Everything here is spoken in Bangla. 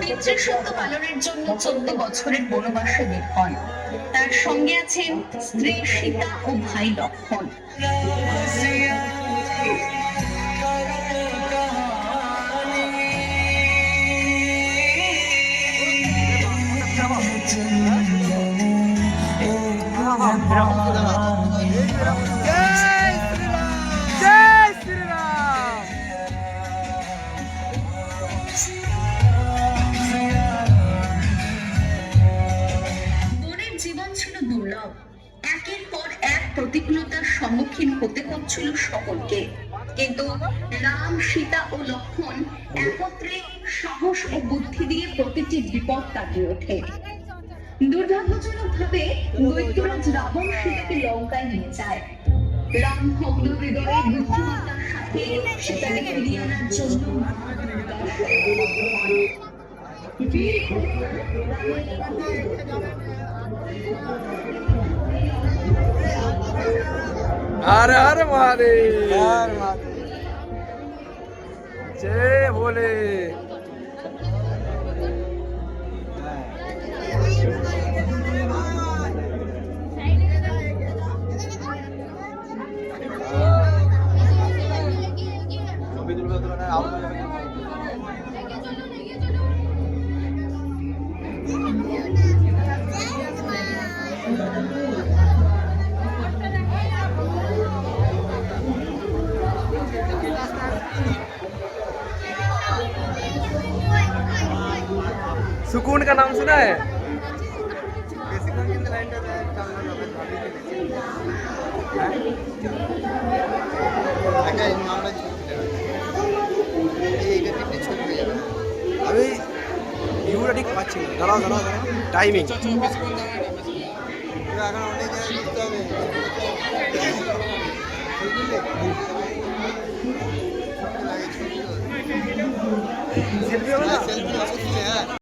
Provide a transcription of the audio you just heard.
পিতৃসত্য পালনের জন্য চোদ্দ বছরের বনবাসে বের হন। তার সঙ্গে আছেন স্ত্রী সীতা ও ভাই লক্ষ্মণ জয় প্রতিকূলতার সম্মুখীন হতে হচ্ছিল সকলকে। কিন্তু রাম, সীতা ও লক্ষ্মণ একত্রে সাহস ও বুদ্ধি দিয়ে প্রতিটি বিপদ কাটিয়ে ওঠে। দুর্ভাগ্যজনকভাবে দৈত্যরাজ রাবণ সীতাকে লঙ্কায় নিয়ে যায়। রাম ভগ্ন হৃদয়ে বুদ্ধিমত্তার সাথে সীতাকে ফিরিয়ে আনার জন্য हर हर महादेव जय भोले सुकून का नाम सुना है আমি ভিউটা ঠিক পাচ্ছি না দাঁড়াও দাঁড়াও দাঁড়াও টাইমিং এখন অনেক জায়গায় ঘুরতে হবে সেলফি হবে না সেলফি আছে হ্যাঁ